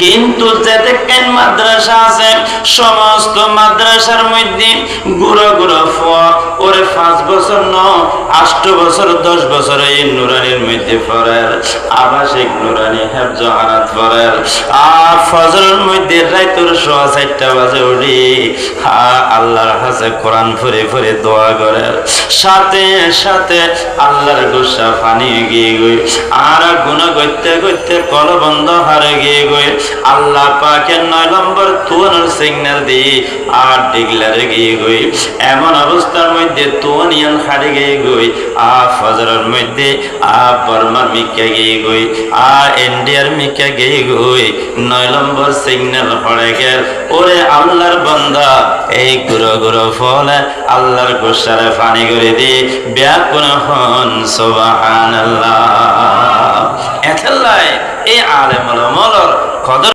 কিন্তু যে দেখেন মাদ্রাসা আছে? সমস্ত মাদ্রাসার মধ্যে গুড়ো গুড়ো ফোয়া। ওরে পাঁচ বছর ন আষ্ট বছর, দশ বছর এই নুরানির মধ্যে পড়ের আবাসিক নুরানি হেফজ আনাত পড়ের আর ফজরের মধ্যে রাইতুর সোয়া চারটা বাজে উঠি। হা আল্লাহর কাছে কোরআন ফুরে ফুরে দোয়া করে। সাথে সাথে আল্লাহর গুসা পানি গিয়ে গই। আর গুণা করতে করতে কল বন্ধ হারে গিয়ে গই। আল্লাহ পাকের নয় নম্বর তুয়ানোর সিগন্যাল দিয়ে আর ডিগলারে গিয়ে গই। এমন অবস্থার মধ্যে তুয়ানিয়ান হারে গিয়ে গই। আ ফজরের মধ্যে আ বর্মার মিকা গিয়ে গই। আ ইন্ডিয়ার মিকা গিয়ে গই। নয় নম্বর সিগন্যাল পড়ে গেল। ওরে আল্লাহর বন্ধা এই গুরো গুরো ফলে আল্লাহর গোসারে পানি করে দি। ব্যাকুন হন সোবাহান আল্লাহ এই মলর কদর